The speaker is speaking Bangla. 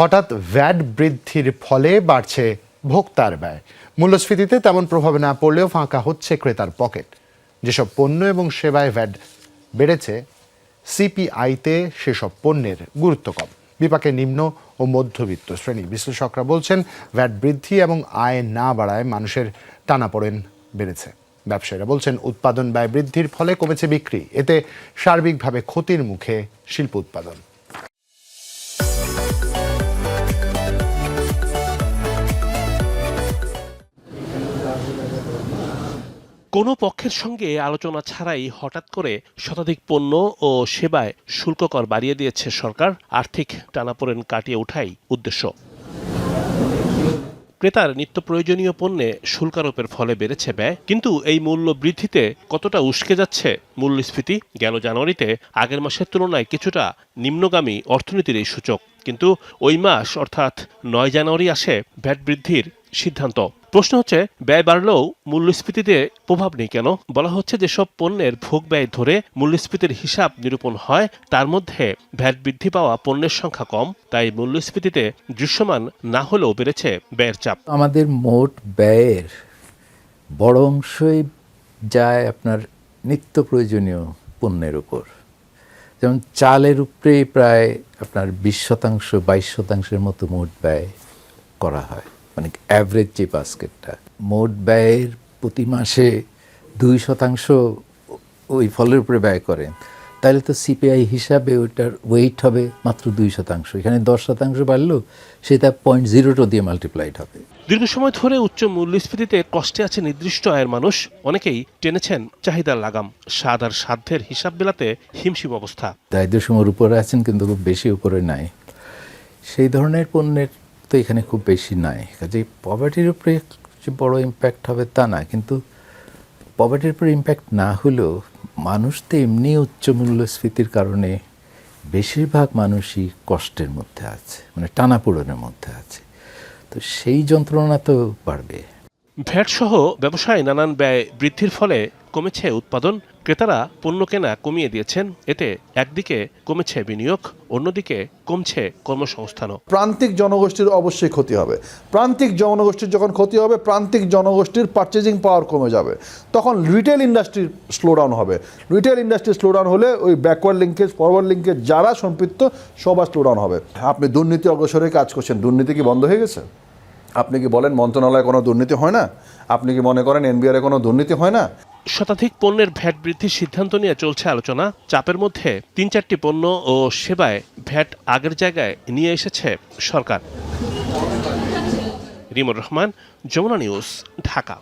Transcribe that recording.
হঠাৎ ভ্যাট বৃদ্ধির ফলে বাড়ছে ভোক্তার ব্যয়। মূল্যস্ফীতিতে তেমন প্রভাব না পড়লেও ফাঁকা হচ্ছে ক্রেতার পকেট। যেসব পণ্য এবং সেবায় ভ্যাট বেড়েছে, সিপিআইতে সেসব পণ্যের গুরুত্ব কম। বিপাকে নিম্ন ও মধ্যবিত্ত শ্রেণি বিশ্লেষকরা বলছেন, ভ্যাট বৃদ্ধি এবং আয় না বাড়ায় মানুষের টানাপোড়েন বেড়েছে। ব্যবসায়ীরা বলছেন, উৎপাদন ব্যয় বৃদ্ধির ফলে কমেছে বিক্রি। এতে সার্বিকভাবে ক্ষতির মুখে শিল্প উৎপাদন। কোনো পক্ষের সঙ্গে আলোচনা ছাড়াই হঠাৎ করে শতাধিক পণ্য ও সেবায় শুল্ক কর বাড়িয়ে দিয়েছে সরকার। আর্থিক টানাপোড়েন কাটিয়ে ওঠাই উদ্দেশ্য। ক্রেতার নিত্য প্রয়োজনীয় পণ্যে শুল্কারোপের ফলে বেড়েছে ব্যয়। কিন্তু এই মূল্য বৃদ্ধিতে কতটা উস্কে যাচ্ছে মূল্যস্ফীতি গেল জানুয়ারিতে। আগের মাসের তুলনায় কিছুটা নিম্নগামী অর্থনীতির এই সূচক। কিন্তু ওই মাস অর্থাৎ নয় জানুয়ারি আসে ভ্যাট বৃদ্ধির সিদ্ধান্ত। প্রশ্ন হচ্ছে, ব্যয় বাড়লেও মূল্যস্ফীতিতে প্রভাব নেই কেন? বলা হচ্ছে যেসব পণ্যের ভোগ ব্যয় ধরে মূল্যস্ফীতির হিসাব নিরূপণ হয়, তার মধ্যে ভ্যাট বৃদ্ধি পাওয়া পণ্যের সংখ্যা কম, তাই মূল্যস্ফীতিতে দৃশ্যমান না হলেও বেড়েছে ব্যয়ের চাপ। আমাদের মোট ব্যয়ের বড় অংশই যায় আপনার নিত্য প্রয়োজনীয় পণ্যের উপর। যেমন চালের উপরেই প্রায় আপনার বিশ শতাংশ, বাইশ শতাংশের মতো মোট ব্যয় করা হয়। মানে অ্যাভারেজ যে বাস্কেটটা মোট ব্যয়ের প্রতি মাসে দুই শতাংশ ওই ফলের উপরে ব্যয় করেন তাহলে তো সিপিআই হিসাবে ওইটার ওয়েট হবে মাত্র দুই শতাংশ। এখানে দশ শতাংশ বাড়লেও সেটা পয়েন্ট জিরো টু দিয়ে মাল্টিপ্লাইড হবে। দীর্ঘ সময় ধরে উচ্চ মূল্যস্ফীতিতে কষ্টে আছে নির্দিষ্ট আয়ের মানুষ অনেকেই টেনেছেন চাহিদার লাগাম। স্বাদ আর সাধ্যের হিসাব মেলাতে হিমশিম অবস্থা। দারিদ্র সীমার উপরে আছেন কিন্তু খুব বেশি উপরে নাই। সেই ধরনের পণ্যের তো এখানে খুব বেশি নাই। কাজে পভার্টির উপরে যে বড় ইম্প্যাক্ট হবে তা না, কিন্তু পভার্টির উপরে ইম্প্যাক্ট না হলেও মানুষ তো এমনি উচ্চ মূল্যস্ফীতির কারণে বেশিরভাগ মানুষই কষ্টের মধ্যে আছে মানে টানাপোড়েনের মধ্যে আছে। তো সেই যন্ত্রণা তো বাড়বে। ভ্যাট সহ ব্যবসায় নানান ব্যয় বৃদ্ধির ফলে কমেছে উৎপাদন। ক্রেতারা পণ্য কেনা কমিয়ে দিয়েছেন। এতে একদিকে কমেছে বিনিয়োগ, অন্যদিকে কমছে কর্মসংস্থানও। প্রান্তিক জনগোষ্ঠীর অবশ্যই ক্ষতি হবে। প্রান্তিক জনগোষ্ঠীর যখন ক্ষতি হবে, প্রান্তিক জনগোষ্ঠীর পারচেজিং পাওয়ার কমে যাবে। তখন রিটেল ইন্ডাস্ট্রির স্লোডাউন হবে। রিটেল ইন্ডাস্ট্রি স্লোডাউন হলে ওই ব্যাকওয়ার্ড লিঙ্কেজ ফরওয়ার্ড লিঙ্কেজ যারা সম্পৃক্ত, সবার স্লোডাউন হবে। আপনি দুর্নীতি অগ্রসরে কাজ করছেন। দুর্নীতি কি বন্ধ হয়ে গেছে? আপনি কি বলেন মন্ত্রণালয়ে কোনো দুর্নীতি হয় না? আপনি কি মনে করেন এনবিআর কোনো দুর্নীতি হয় না? শতাধিক পণ্যের ভ্যাট বৃদ্ধির সিদ্ধান্ত নিয়ে চলছে আলোচনা। চাপের মধ্যে তিন চারটি পণ্য ও সেবায় ভ্যাট আগের জায়গায় নিয়ে এসেছে সরকার। রিমুর রহমান, যমুনা নিউজ, ঢাকা।